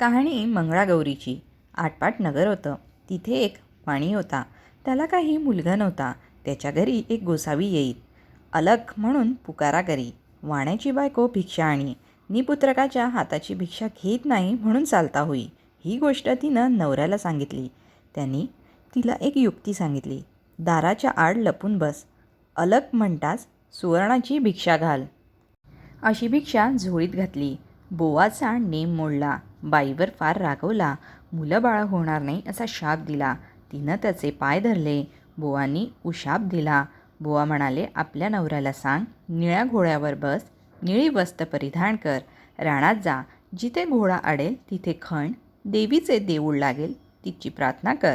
कहाणी मंगळागौरीची. आटपाट नगर होतं. तिथे एक वाणी होता. त्याला काही मुलगा नव्हता. त्याच्या घरी एक गोसावी येईल. अलख म्हणून पुकारा करी वाण्याची बायको भिक्षा आणि. निपुत्रकाच्या हाताची भिक्षा घेत नाही म्हणून चालता होई. ही गोष्ट तिनं नवऱ्याला सांगितली. त्यांनी तिला एक युक्ती सांगितली. दाराच्या आड लपून बस. अलक म्हणताच सुवर्णाची भिक्षा घाल. अशी भिक्षा झोळीत घातली. बोवाचा नेम मोडला. बाईवर फार रागवला मुलं बाळ होणार नाही असा शाप दिला. तिनं त्याचे पाय धरले. बुवांनी उशाप दिला. बुवा म्हणाले आपल्या नवऱ्याला सांग निळ्या घोड्यावर बस निळी वस्त्र परिधान कर रानात जा. जिथे घोडा अडेल तिथे खण देवीचे देऊळ लागेल तिची प्रार्थना कर.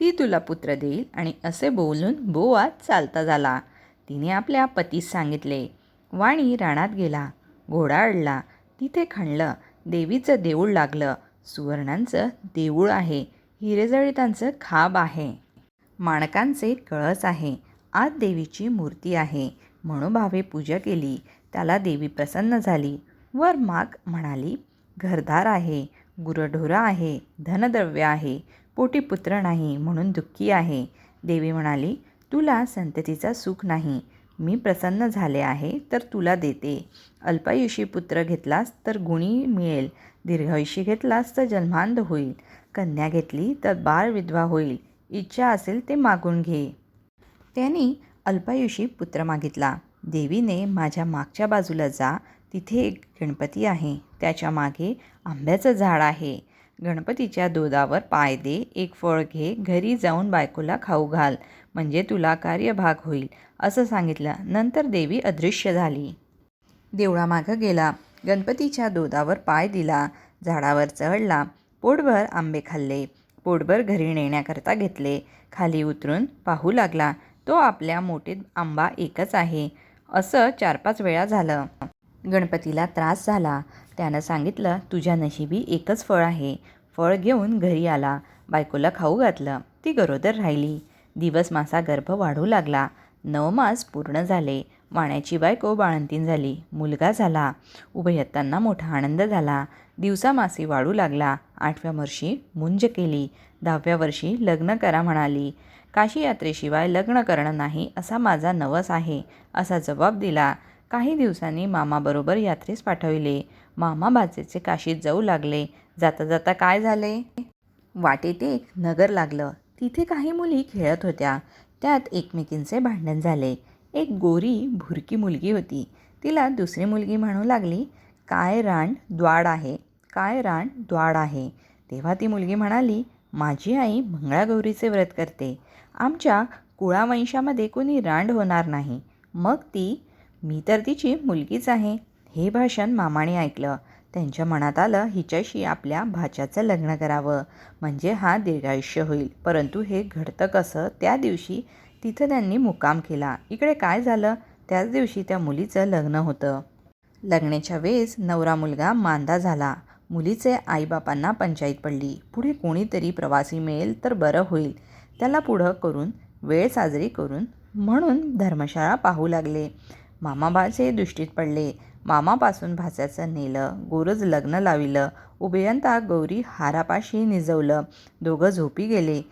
ती तुला पुत्र देईल आणि असे बोलून बोवा चालता झाला. तिने आपल्या पतीस सांगितले. वाणी रानात गेला. घोडा अडला. तिथे खणलं. देवीचं देऊळ लागलं. सुवर्णांचं देऊळ आहे. हिरेजळितांचं खाब आहे. माणकांचे कळस आहे. आत देवीची मूर्ती आहे. भावे पूजा केली. त्याला देवी प्रसन्न झाली. वर माग म्हणाली घरदार आहे. गुरढोरं आहे. धनद्रव्य आहे. पोटी पुत्र नाही. म्हणून दुःखी आहे. देवी म्हणाली तुला संततीचा सुख नाही. मी प्रसन्न झाले आहे तर तुला देते. अल्पायुषी पुत्र घेतलास तर गुणी मिळेल. दीर्घायुषी घेतलास तर जन्मांध होईल. कन्या घेतली तर बाळ विधवा होईल. इच्छा असेल ते मागून घे. त्यांनी अल्पायुषी पुत्र मागितला. देवीने माझ्या मागच्या बाजूला जा. तिथे एक गणपती आहे. त्याच्यामागे आंब्याचं झाड आहे. गणपतीच्या दोदावर पाय दे. एक फळ घे. घरी जाऊन बायकोला खाऊ घाल. म्हणजे तुला कार्यभाग होईल असं सांगितलं. नंतर देवी अदृश्य झाली. देवळामागं गेला. गणपतीच्या दोदावर पाय दिला. झाडावर चढला. पोटभर आंबे खाल्ले. पोटभर घरी नेण्याकरता घेतले. खाली उतरून पाहू लागला तो आपल्या मोठीत आंबा एकच आहे. असं चार पाच वेळा झालं. गणपतीला त्रास झाला. त्यानं सांगितलं तुझ्या नशिबी एकच फळ आहे. फळ घेऊन घरी आला. बायकोला खाऊ घातलं. ती गरोदर राहिली. दिवस मासा गर्भ वाढू लागला. नऊ मास पूर्ण झाले. वाण्याची बायको बाळंतीन झाली. मुलगा झाला. उभयत्तांना मोठा आनंद झाला. दिवसा मासी वाढू लागला. आठव्या वर्षी मुंज केली. दहाव्या वर्षी लग्न करा म्हणाली. काशी यात्रेशिवाय लग्न करणं नाही असा माझा नवस आहे असा जबाब दिला. काही दिवसांनी मामाबरोबर यात्रेस पाठविले. मामा बाचेचे काशीत जाऊ लागले. जाता जाता काय झाले? वाटेत एक नगर लागलं. तिथे काही मुली खेळत होत्या. त्यात एकमेकींचे भांडण झाले. एक गोरी भुरकी मुलगी होती. तिला दुसरी मुलगी म्हणू लागली काय रान द्वाड आहे? काय रान द्वाड आहे? तेव्हा ती मुलगी म्हणाली माझी आई मंगळागौरीचे व्रत करते. आमच्या कुळावंशामध्ये कोणी रांड होणार नाही. मग ती मी तर तिची मुलगीच आहे. हे भाषण मामाने ऐकलं. त्यांच्या मनात आलं हिच्याशी आपल्या भाच्याचं लग्न करावं. म्हणजे हा दीर्घायुष्य होईल. परंतु हे घडतं कसं? त्या दिवशी तिथं त्यांनी मुक्काम केला. इकडे काय झालं? त्याच दिवशी त्या मुलीचं लग्न होतं. लग्नाच्या वेळेस नवरा मुलगा मांदा झाला. मुलीचे आईबापांना पंचायत पडली. पुढे कोणीतरी प्रवासी मिळेल तर बरं होईल. त्याला पुढं करून वेळ साजरी करून म्हणून धर्मशाळा पाहू लागले. मामाबाचे दृष्टीत पडले. मामापासून भाच्याचं नेलं गोरज लग्न लाविलं उभयंता गौरी हारापाशी निजवलं दोघं झोपी गेले.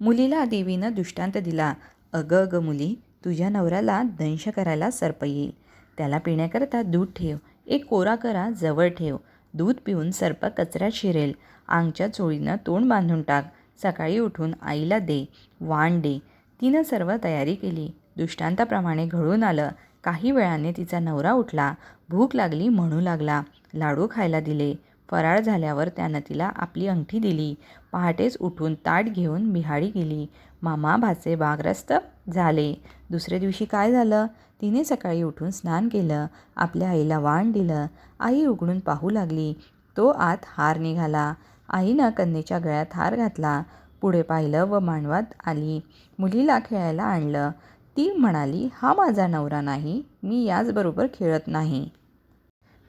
मुलीला देवीनं दृष्टांत दिला. अगं अगं मुली तुझ्या नवऱ्याला दंश करायला सर्प येईल. त्याला पिण्याकरता दूध ठेव. एक कोरा करा जवळ ठेव. दूध पिऊन सर्प कचऱ्यात शिरेल. आंगच्या चोळीनं तोंड बांधून टाक. सकाळी उठून आईला दे वाण दे. तिनं सर्व तयारी केली. दृष्टांताप्रमाणे घडून आलं. काही वेळाने तिचा नवरा उठला भूक लागली म्हणू लागला लाडू खायला दिले. फराळ झाल्यावर त्यानं तिला आपली अंगठी दिली. पहाटेच उठून ताट घेऊन बिहाडी गेली. मामा भाचे बागरस्त झाले. दुसऱ्या दिवशी काय झालं? तिने सकाळी उठून स्नान केलं. आपल्या आईला वाण दिलं. आई उघडून पाहू लागली. तो आत हार निघाला. आईनं कन्येच्या गळ्यात हार घातला. पुढे पाहिलं व मांडवात आली. मुलीला खेळायला आणलं. ती म्हणाली हा माझा नवरा नाही मी याचबरोबर खेळत नाही.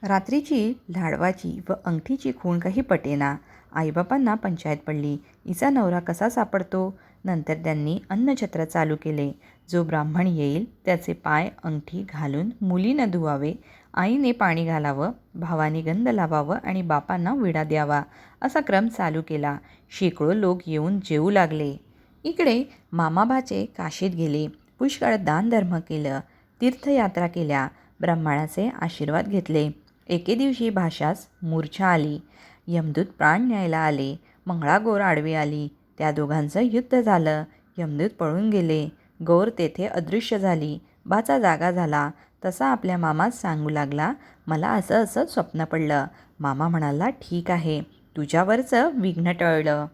रात्रीची लाडवाची व अंगठीची खूण काही पटेना. आईबापांना पंचायत पडली. हिचा नवरा कसा सापडतो? नंतर त्यांनी अन्नछत्र चालू केले. जो ब्राह्मण येईल त्याचे पाय अंगठी घालून मुलीनं धुवावे आईने पाणी घालावं भावाने गंध लावावं आणि बापांना विडा द्यावा असा क्रम चालू केला. शेकडो लोक येऊन जेवू लागले. इकडे मामाभाचे काशीत गेले. पुष्कळ दानधर्म केलं तीर्थयात्रा केल्या ब्रह्माणाचे आशीर्वाद घेतले. एके दिवशी भाषास मूर्छा आली. यमदूत प्राण न्यायला आले. मंगळागौर आडवी आली. त्या दोघांचं युद्ध झालं. यमदूत पळून गेले. गौर तेथे अदृश्य झाली. बाचा जागा झाला. तसा आपल्या मामास सांगू लागला मला असं असं स्वप्न पडलं. मामा म्हणाला ठीक आहे. तुझ्यावरचं विघ्न टळलं.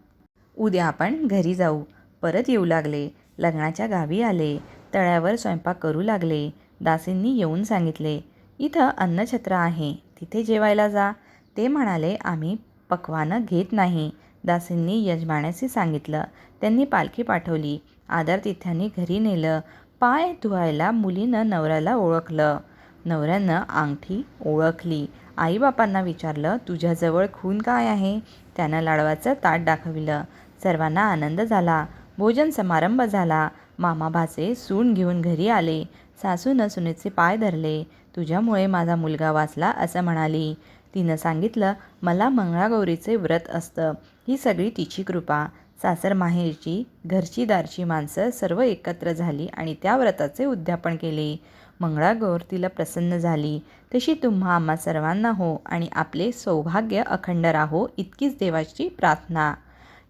उद्या आपण घरी जाऊ. परत येऊ लागले. लग्नाच्या गावी आले. तळ्यावर स्वयंपाक करू लागले. दासींनी येऊन सांगितले इथं अन्नछत्र आहे तिथे जेवायला जा. ते म्हणाले आम्ही पक्वानं घेत नाही. दासींनी यजमानाशी सांगितलं. त्यांनी पालखी पाठवली. आदर तिथ्यांनी घरी नेलं. पाय धुवायला मुलीनं नवऱ्याला ओळखलं. नवऱ्यानं अंगठी ओळखली. आईबापांना विचारलं तुझ्याजवळ खून काय आहे? त्यानं लाडवाचं ताट दाखविलं. सर्वांना आनंद झाला. भोजन समारंभ झाला. मामा भाचे सून घेऊन घरी आले. सासूनं सुनेचे पाय धरले. तुझ्यामुळे माझा मुलगा वाचला असं म्हणाली. तिनं सांगितलं मला मंगळागौरीचे व्रत असतं. ही सगळी तिची कृपा. सासर माहेरची घरची दारची माणसं सर्व एकत्र झाली आणि त्या व्रताचे उद्यापन केले. मंगळागौर तिला प्रसन्न झाली. तशी तुम्हा आम्हा सर्वांना हो आणि आपले सौभाग्य अखंड राहो इतकीच देवाची प्रार्थना.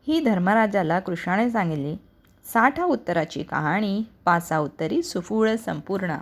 ही धर्मराजाला कृष्णाने सांगितली. साठा उत्तराची कहाणी पाचा उत्तरी सुफूळ संपूर्ण.